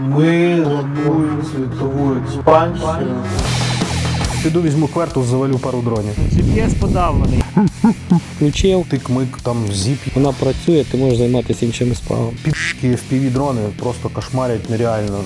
Ми ламуємо світову експансію. Піду візьму кверту, завалю пару дронів. GPS подавлений. Включив, Тик-мик, там зіп, вона працює, ти можеш займатися іншими справами. підшки, FPV дрони просто кошмарять нереально.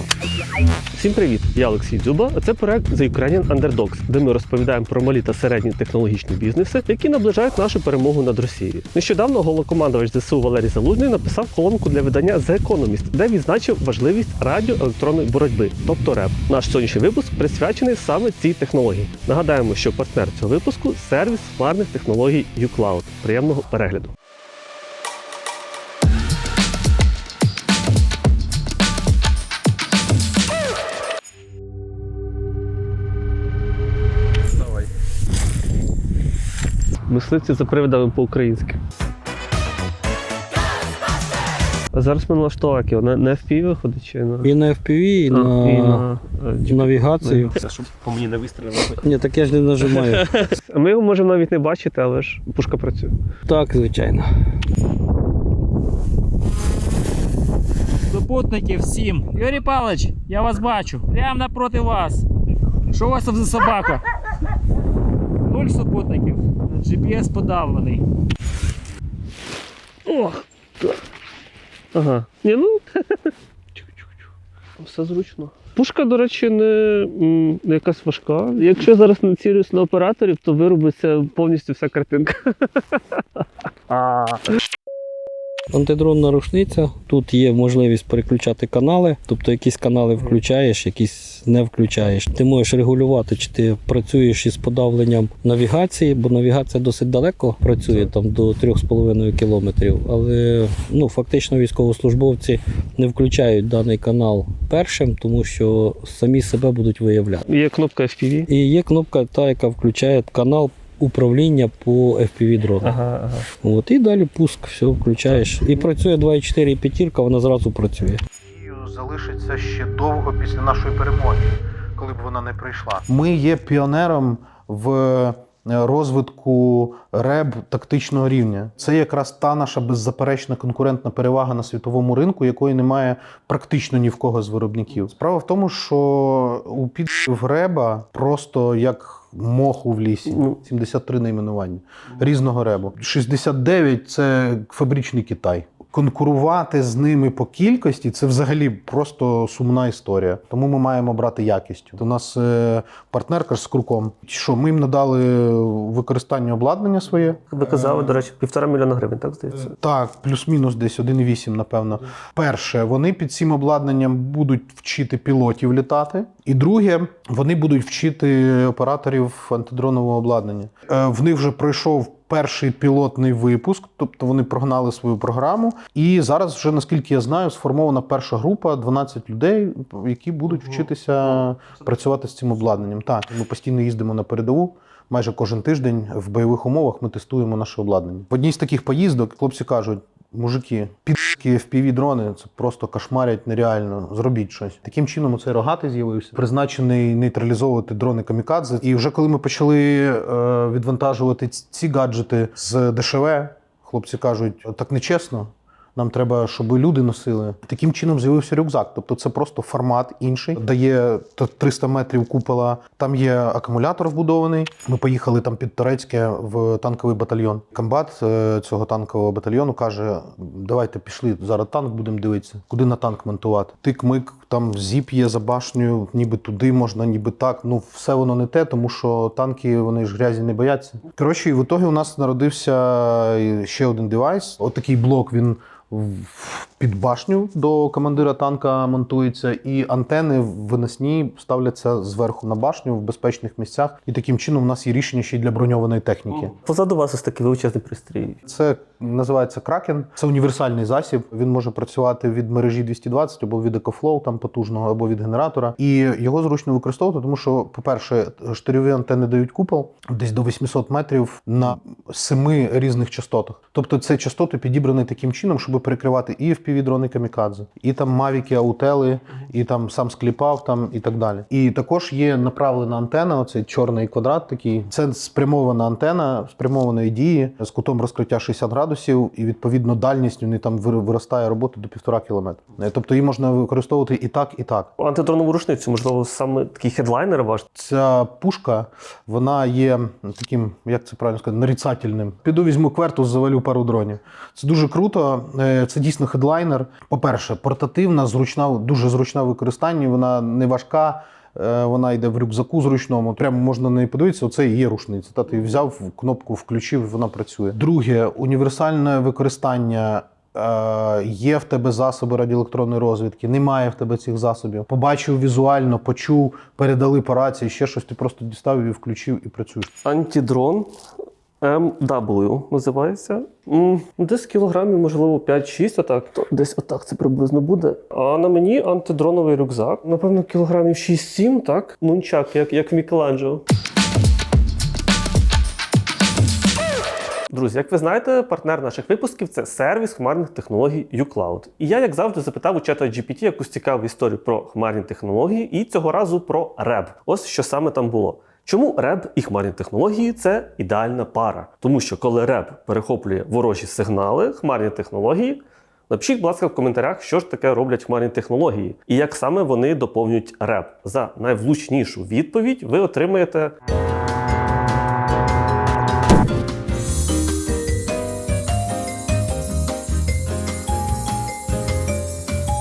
Всім привіт! Я Олексій Дзюба. Це проект The Ukrainian Underdogs, де ми розповідаємо про малі та середні технологічні бізнеси, які наближають нашу перемогу над Росією. Нещодавно головнокомандувач ЗСУ Валерій Залужний написав колонку для видання The Economist, де відзначив важливість радіоелектронної боротьби, тобто РЕП. Наш сьогоднішній випуск присвячений саме цій технології. Нагадаємо, що партнер цього випуску сервіс хмарних технологій uCloud. Приємного перегляду. Мисливці за привидами по-українськи. А зараз ми налаштовки, вона не FPV виходить чи на, І на FPV, і А, на, і на е, навігацію. Щоб по мені не вистрілило. Ні, так я ж не нажимаю. Ми його можемо навіть не бачити, але ж пушка працює. Так, звичайно. Супутники всім. Юрій Павлович, я вас бачу. Прямо напроти вас. Що у вас там за собака? Нуль супутників. GPS подавлений. Ох. Ага. Ні, ну. Все зручно. Пушка, до речі, не, не якась важка. Якщо зараз зараз націлюсь на операторів, то виробиться повністю вся картинка. Антидронна рушниця. Тут є можливість переключати канали, тобто якісь канали включаєш, якісь не включаєш. Ти можеш регулювати, чи ти працюєш із подавленням навігації, бо навігація досить далеко працює, там до 3,5 кілометрів. Але ну, фактично військовослужбовці не включають даний канал першим, тому що самі себе будуть виявляти. Є кнопка FPV. І є кнопка, та, яка включає канал управління по FPV дрону. Ага, ага. От і далі пуск, все включаєш. І працює 2,4 і п'ятірка, вона зразу працює. Залишиться ще довго після нашої перемоги, коли б вона не прийшла. Ми є піонером в розвитку РЕБ тактичного рівня. Це якраз та наша беззаперечна конкурентна перевага на світовому ринку, якої немає практично ні в кого з виробників. Справа в тому, що у підів РЕБа просто як моху в лісі. Ну. 73 найменування різного ребу. 69 це фабричний Китай. Конкурувати з ними по кількості це взагалі просто сумна історія. Тому ми маємо брати якістю. У нас е, партнерка з круком. Що ми їм надали використання обладнання своє. Ви казали, до речі, півтора мільйона гривень, так здається? Так, плюс-мінус десь 1,8, напевно. Перше, вони під цим обладнанням будуть вчити пілотів літати. І друге, вони будуть вчити операторів антидронового обладнання. Е, В них вже пройшов перший пілотний випуск, тобто вони прогнали свою програму. І зараз, вже наскільки я знаю, сформована перша група 12 людей, які будуть вчитися працювати з цим обладнанням. Так, ми постійно їздимо на передову. Майже кожен тиждень в бойових умовах ми тестуємо наше обладнання. В одній з таких поїздок хлопці кажуть: мужики, підки fpv дрони це просто кошмарять нереально. Зробіть щось. Таким чином цей рогатий з'явився, призначений нейтралізовувати дрони камікадзе. І вже коли ми почали е, відвантажувати ці- гаджети з ДШВ, хлопці кажуть, так нечесно. Нам треба, щоб люди носили. Таким чином з'явився рюкзак. Тобто це просто формат інший. Дає т- 300 метрів купола. Там є акумулятор вбудований. Ми поїхали там під Торецьке в танковий батальйон. Комбат е, цього танкового батальйону каже: давайте пішли зараз танк будемо дивитися. Куди на танк монтувати? Тик-мик, там зіп є за башнею, ніби туди можна, ніби так. Ну все воно не те, тому що танки вони ж грязі не бояться. Коротше, і в ітогі у нас народився е, ще один девайс. Отакий блок він під башню до командира танка монтується, і антени виносні ставляться зверху на башню в безпечних місцях. І таким чином у нас є рішення ще й для броньованої техніки. Позаду вас ось такий величезний пристрій. Це називається Кракен. Це універсальний засіб. Він може працювати від мережі 220 або від EcoFlow, там потужного, або від генератора. І його зручно використовувати, тому що, по-перше, штирьові антени дають купол десь до 800 метрів на семи різних частотах. Тобто це частоти підібрані таким чином, щоб перекривати і FPV-дрони камікадзе, і там мавіки, аутели, і там сам скліпав там і так далі. І також є направлена антена, оцей чорний квадрат такий. Це спрямована антена спрямованої дії з кутом розкриття 60 градусів, і відповідно дальність у неї там виростає робота до півтора кілометра. Е, Тобто її можна використовувати і так, і так. Антидронову рушницю, можливо, саме такий хедлайнер ваш. Ця пушка, вона є таким, як це правильно сказати, нарицательним. Піду візьму кверту, завалю пару дронів. Це дуже круто. Е, Це дійсно хедлайнер. По-перше, портативна, зручна, дуже зручна в використанні. Вона не важка. е, Вона йде в рюкзаку зручному. Прямо можна на неї подивитися. Оце і є рушниця. Та ти взяв кнопку, включив, вона працює. Друге, універсальне використання. Е, Є в тебе засоби радіоелектронної розвідки, немає в тебе цих засобів. Побачив візуально, почув, передали по рації, ще щось. Ти просто дістав і включив і працюєш. Антидрон MW називається. Десь кілограмів, можливо, 5-6, отак. То Десь отак це приблизно буде. А на мені антидроновий рюкзак. Напевно, кілограмів 6-7, так? Нунчак, як, як в Мікеланджело. Друзі, як ви знаєте, партнер наших випусків це сервіс хмарних технологій uCloud. І я, як завжди, запитав у чата GPT якусь цікаву історію про хмарні технології, і цього разу про REB. Ось що саме там було. Чому REB і хмарні технології це ідеальна пара? Тому що коли REB перехоплює ворожі сигнали, хмарні технології. Напишіть, будь ласка, в коментарях, що ж таке роблять хмарні технології, і як саме вони доповнюють REB. За найвлучнішу відповідь ви отримаєте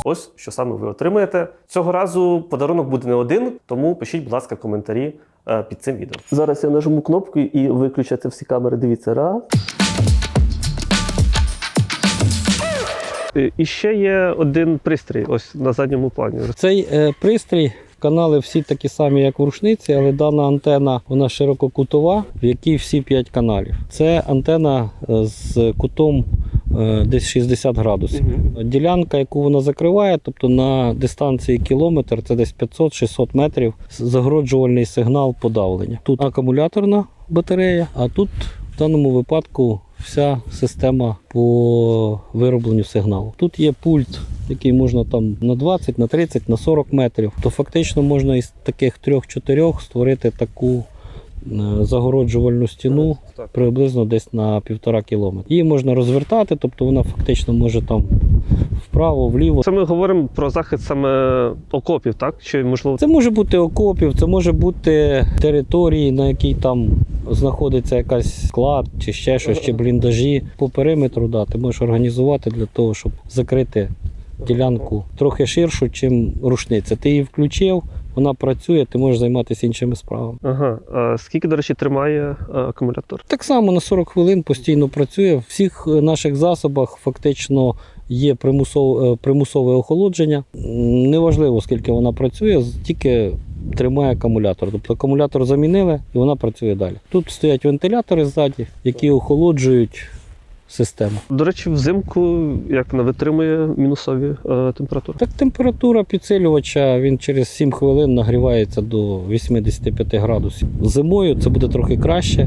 Ось що саме ви отримаєте. Цього разу подарунок буде не один, тому пишіть, будь ласка, коментарі е, під цим відео. Зараз я нажму кнопку і виключаться всі камери. Дивіться, раз. І ще є один пристрій, ось на задньому плані. Цей е, пристрій. Канали всі такі самі, як в рушниці, але дана антена вона ширококутова, в якій всі 5 каналів. Це антена е, з кутом е, десь 60 градусів. Ділянка, яку вона закриває, тобто на дистанції кілометр, це десь 500-600 метрів, загороджувальний сигнал подавлення. Тут акумуляторна батарея, а тут в даному випадку вся система по виробленню сигналу. Тут є пульт, який можна там на 20, на 30, на 40 метрів. То фактично можна із таких трьох-чотирьох створити таку е, загороджувальну стіну приблизно десь на півтора кілометра. Її можна розвертати, тобто вона фактично може там вправо, вліво. Це ми говоримо про захист саме окопів, так? Чи можливо Це може бути окопів, це може бути території, на якій там знаходиться якась склад, чи ще щось, чи бліндажі. По периметру да, ти можеш організувати для того, щоб закрити ділянку трохи ширшу, чим рушниця. Ти її включив, вона працює, ти можеш займатися іншими справами. Ага. А скільки, до речі, тримає акумулятор? Так само на 40 хвилин постійно працює. В всіх е, наших засобах фактично є примусове, примусове охолодження. Неважливо, скільки вона працює, тільки тримає акумулятор. Тобто акумулятор замінили і вона працює далі. Тут стоять вентилятори ззаді, які охолоджують систему. До речі, взимку як вона витримує мінусові е, температури? Так температура підсилювача він через 7 хвилин нагрівається до 85 градусів. Зимою це буде трохи краще.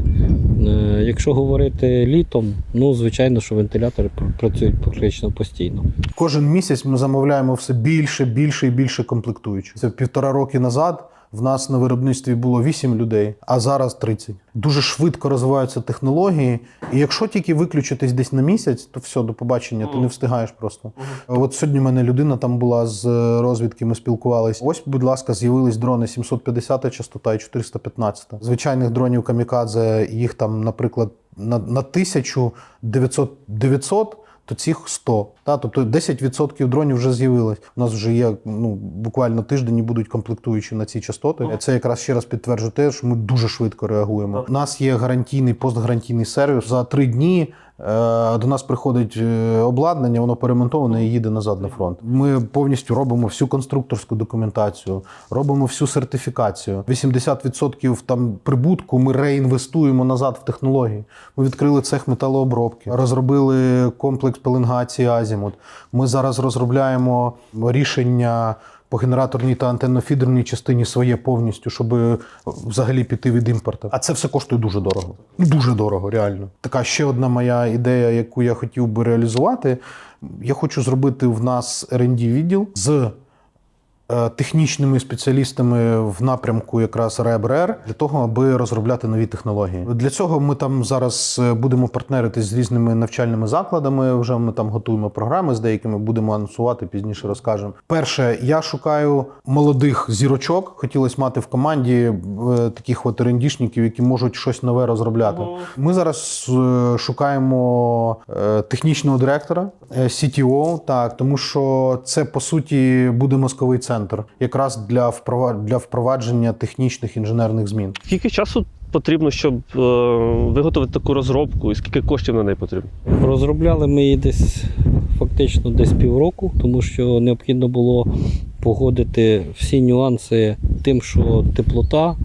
Е, Якщо говорити літом, ну звичайно, що вентилятори працюють практично постійно. Кожен місяць ми замовляємо все більше, більше і більше комплектуючих. Це півтора роки назад. В нас на виробництві було 8 людей, а зараз 30. Дуже швидко розвиваються технології. І якщо тільки виключитись десь на місяць, то все, до побачення, ти не встигаєш просто. От сьогодні в мене людина там була з розвідки, ми спілкувалися. Ось, будь ласка, з'явились дрони 750 частота і 415. Звичайних дронів камікадзе, їх там, наприклад, на, на 1000 900, 900 то цих 100. Та? Тобто 10% дронів вже з'явилось. У нас вже є ну, буквально тиждень і будуть комплектуючі на ці частоти. Це якраз ще раз підтверджує те, що ми дуже швидко реагуємо. У нас є гарантійний постгарантійний сервіс. За три дні до нас приходить е, обладнання, воно перемонтоване і їде назад на фронт. Ми повністю робимо всю конструкторську документацію, робимо всю сертифікацію. 80% там прибутку ми реінвестуємо назад в технології. Ми відкрили цех металообробки, розробили комплекс пеленгації Азімут. Ми зараз розробляємо рішення. По генераторній та антеннофідерній частині своє повністю, щоб е, взагалі піти від імпорту. А це все коштує дуже дорого. Дуже дорого, реально. Така ще одна моя ідея, яку я хотів би реалізувати. Я хочу зробити в нас R&D відділ з технічними спеціалістами в напрямку якраз РЕБ-РЕР для того, аби розробляти нові технології. Для цього ми там зараз е, будемо партнеритись з різними навчальними закладами. Вже ми там готуємо програми з деякими, будемо анонсувати пізніше. Розкажемо. Перше, я шукаю молодих зірочок. Хотілося мати в команді е, таких от рендішників, які можуть щось нове розробляти. Ми зараз е, шукаємо е, технічного директора, е, CTO, так, тому що це по суті буде мозковий центр, якраз для впровад- для впровадження технічних інженерних змін. Скільки часу потрібно, щоб е, виготовити таку розробку, і скільки коштів на неї потрібно? Розробляли ми її десь фактично десь півроку, тому що необхідно було погодити всі нюанси тим, що теплота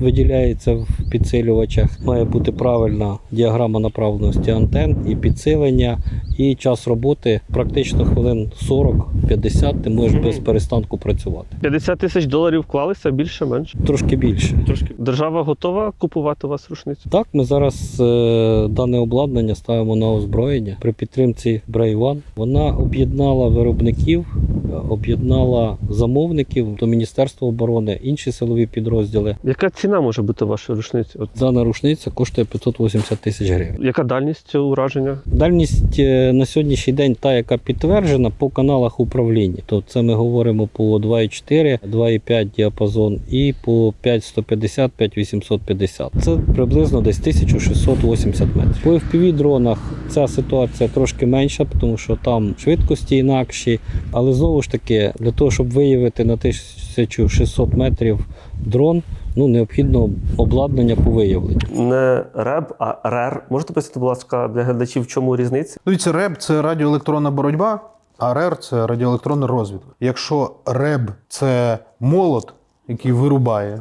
виділяється в підсилювачах. Має бути правильна діаграма направленості антен і підсилення, і час роботи практично хвилин 40-50 ти можеш без перестанку працювати. 50 тисяч доларів вклалися більше, менше. Трошки більше. Трошки держава готова купувати у вас рушницю. Так, ми зараз е, дане обладнання ставимо на озброєння при підтримці One. Вона об'єднала виробників, е, об'єднала замовників до Міністерства оборони, інші силові підрозділи. Яка ціна може бути вашої рушниці? От Дана рушниця коштує 580 тисяч гривень. яка дальність цього ураження? Дальність е, на сьогоднішній день та, яка підтверджена по каналах управління. Тобто це ми говоримо по 2,4, 2,5 діапазон і по 5,150, 5,850. Це приблизно десь 1680 метрів. По FPV дронах ця ситуація трошки менша, тому що там швидкості інакші. Але знову ж таки, для того, щоб виявити на 1600 метрів дрон, ну необхідно обладнання по виявленню. Не РЕБ, а РЕР. Можете пояснити, будь ласка, для глядачів, в чому різниця? Дивіться, РЕБ це радіоелектронна боротьба, а РЕР це радіоелектронна розвідка. Якщо РЕБ це молот, який вирубає,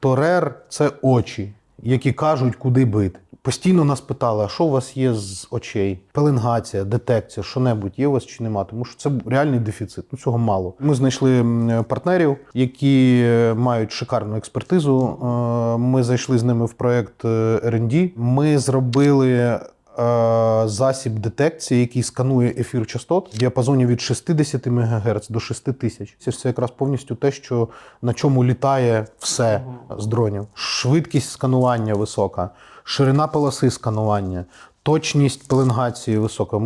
то РЕР це очі, які кажуть, куди бити. Постійно нас питали, а що у вас є з очей? Пеленгація, детекція, що-небудь є у вас чи нема? Тому що це реальний дефіцит. Ну цього мало. Ми знайшли партнерів, які е, мають шикарну експертизу. Е, Ми зайшли з ними в проект е, R&D. Ми зробили засіб детекції, який сканує ефір частот в діапазоні від 60 МГц до 6000. Це це якраз повністю те, що на чому літає все з дронів. Швидкість сканування висока, ширина полоси сканування. Точність пеленгації висока,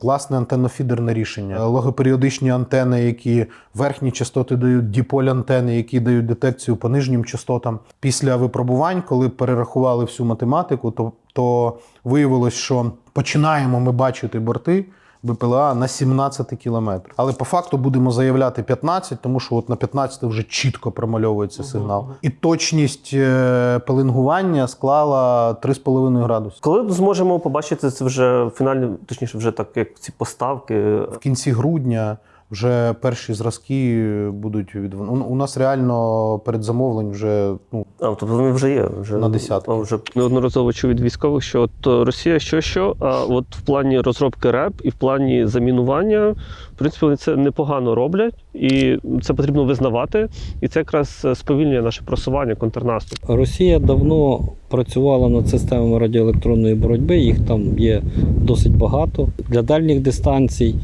класне антеннофідерне рішення. Логоперіодичні антени, які верхні частоти дають, діполь антени, які дають детекцію по нижнім частотам. Після випробувань, коли перерахували всю математику, то, то виявилось, що починаємо ми бачити борти. БПЛА на 17 кілометрів. Але по факту будемо заявляти 15, тому що от на 15 вже чітко промальовується сигнал. І точність е, пеленгування склала 3,5 градуси. Коли зможемо побачити це вже фінальні, точніше, вже так як ці поставки? В кінці грудня вже перші зразки будуть від у нас реально передзамовлень вже ну А, тобто вони вже є. Вже, На десятки. Вже неодноразово чув від військових, що от Росія що що, а от в плані розробки РЕП і в плані замінування, в принципі, вони це непогано роблять, і це потрібно визнавати. І це якраз е, сповільнює наше просування, контрнаступ. Росія давно працювала над системами радіоелектронної боротьби, їх там є досить багато для дальніх дистанцій,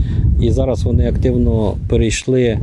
і зараз вони активно перейшли е,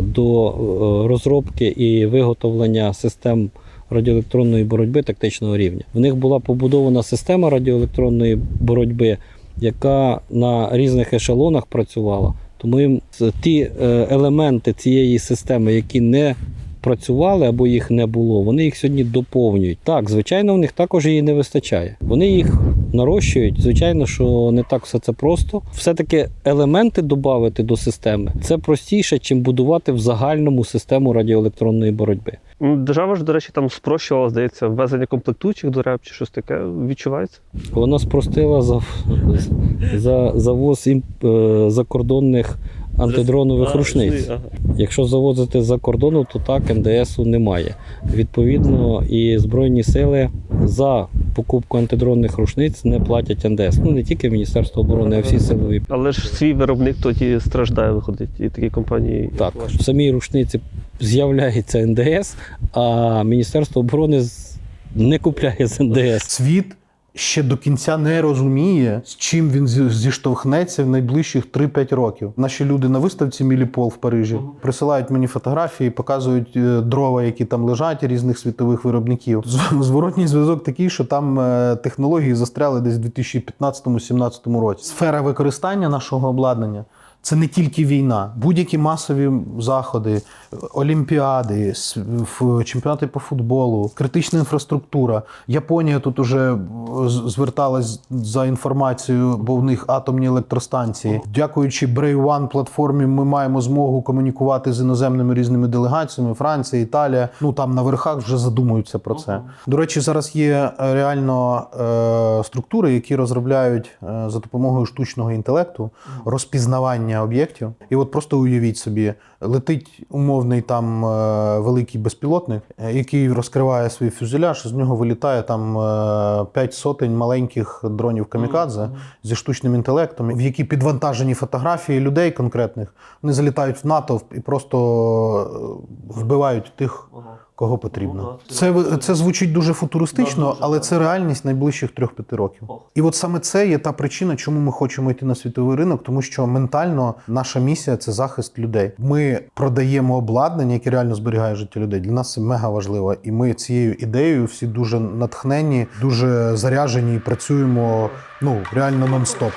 до е, розробки і виготовлення систем радіоелектронної боротьби тактичного рівня. В них була побудована система радіоелектронної боротьби, яка на різних ешелонах працювала. Тому їм ті е, елементи цієї системи, які не працювали або їх не було, вони їх сьогодні доповнюють. Так, звичайно, в них також її не вистачає. Вони їх нарощують. Звичайно, що не так все це просто. Все-таки елементи додати до системи це простіше, чим будувати в загальному систему радіоелектронної боротьби. М, Держава ж, до речі, там спрощувала, здається, ввезення комплектуючих до РЕП чи щось таке відчувається. Вона спростила за, за завоз ім, е, закордонних антидронових рушниць. Якщо завозити за кордону, то так НДСу немає. Відповідно, і Збройні сили за покупку антидронних рушниць не платять НДС. Ну не тільки Міністерство оборони, а всі силові. Але ж свій виробник тоді страждає, виходить, і такі компанії. Так, в самій рушниці з'являється НДС, а Міністерство оборони не купляє з НДС. світ ще до кінця не розуміє, з чим він зіштовхнеться в найближчих 3-5 років. Наші люди на виставці Міліпол в Парижі присилають мені фотографії, показують е, дрова, які там лежать різних світових виробників. Зворотній зв'язок такий, що там е, технології застряли десь в 2015-2017 році. Сфера використання нашого обладнання. Це не тільки війна, будь-які масові заходи, олімпіади, чемпіонати по футболу, критична інфраструктура. Японія тут уже зверталась за інформацією, бо в них атомні електростанції. Дякуючи Brave One платформі, ми маємо змогу комунікувати з іноземними різними делегаціями. Франція, Італія. Ну там на верхах вже задумуються про це. До речі, зараз є е, реально е, структури, які розробляють е, за допомогою штучного інтелекту розпізнавання об'єктів. І от просто уявіть собі, летить умовний там е, великий безпілотник, е, який розкриває свій фюзеляж, з нього вилітає там е, п'ять сотень маленьких дронів камікадзе зі штучним інтелектом, в які підвантажені фотографії людей конкретних. Вони залітають в натовп і просто вбивають тих. Кого потрібно, це ви- це звучить дуже футуристично, але це реальність найближчих 3-5 років. І от саме це є та причина, чому ми хочемо йти на світовий ринок, тому що ментально наша місія це захист людей. Ми продаємо обладнання, яке реально зберігає життя людей. Для нас це мега важливо. І ми цією ідеєю всі дуже натхнені, дуже заряжені і працюємо ну реально нон-стоп.